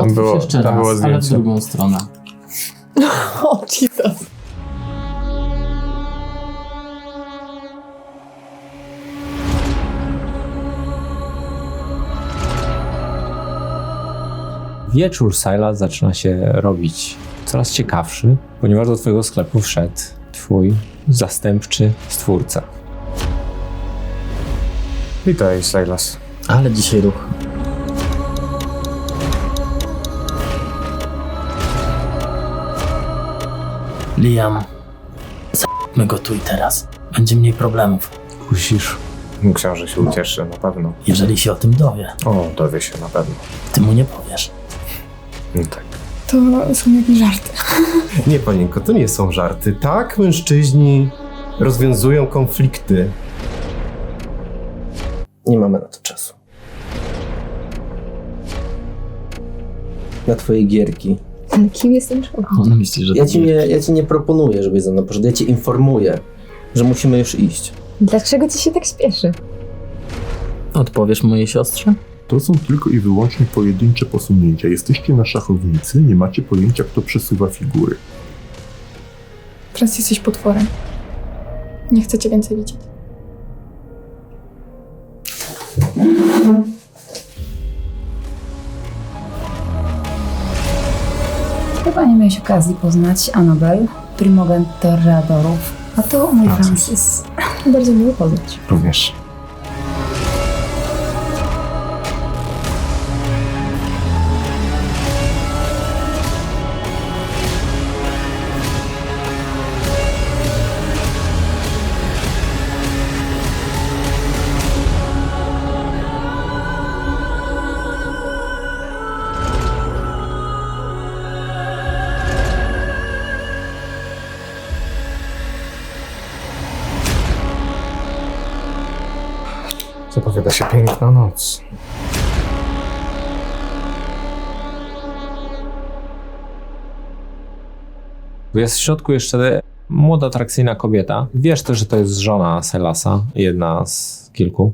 Otwórz było- jeszcze tam było raz, ale w zdjęcie. drugą stronę. O, Jesus. Wieczór Syla zaczyna się robić coraz ciekawszy, ponieważ do twojego sklepu wszedł twój zastępczy stwórca. Witaj, Silas. Ale dzisiaj ruch. Liam, my go tu i teraz. Będzie mniej problemów, Kusisz. Książę się ucieszy, na pewno. jeżeli się o tym dowie. O, dowie się na pewno. Ty mu nie powiesz. No tak. To są jakieś żarty. Nie, panienko, to nie są żarty. Tak, mężczyźni rozwiązują konflikty. Nie mamy na to czasu. Na twoje gierki. Ale kim jest ten człowiek? On myśli, że Ja ci nie, ja ci nie proponuję, żebyś ze mną poszedł. Ja ci informuję, że musimy już iść. Dlaczego ci się tak śpieszy? Odpowiesz mojej siostrze? To są tylko i wyłącznie pojedyncze posunięcia. Jesteście na szachownicy, nie macie pojęcia, kto przesuwa figury. Teraz jesteś potworem. Nie chcę cię więcej widzieć. Chyba nie miałeś okazji poznać Anabel, primogentoradorów. A to mój A, Francis. Bardzo miło poznać. Również. Zapowiada się piękna noc. Jest w środku jeszcze młoda, atrakcyjna kobieta. Wiesz też, że to jest żona Selasa, jedna z kilku.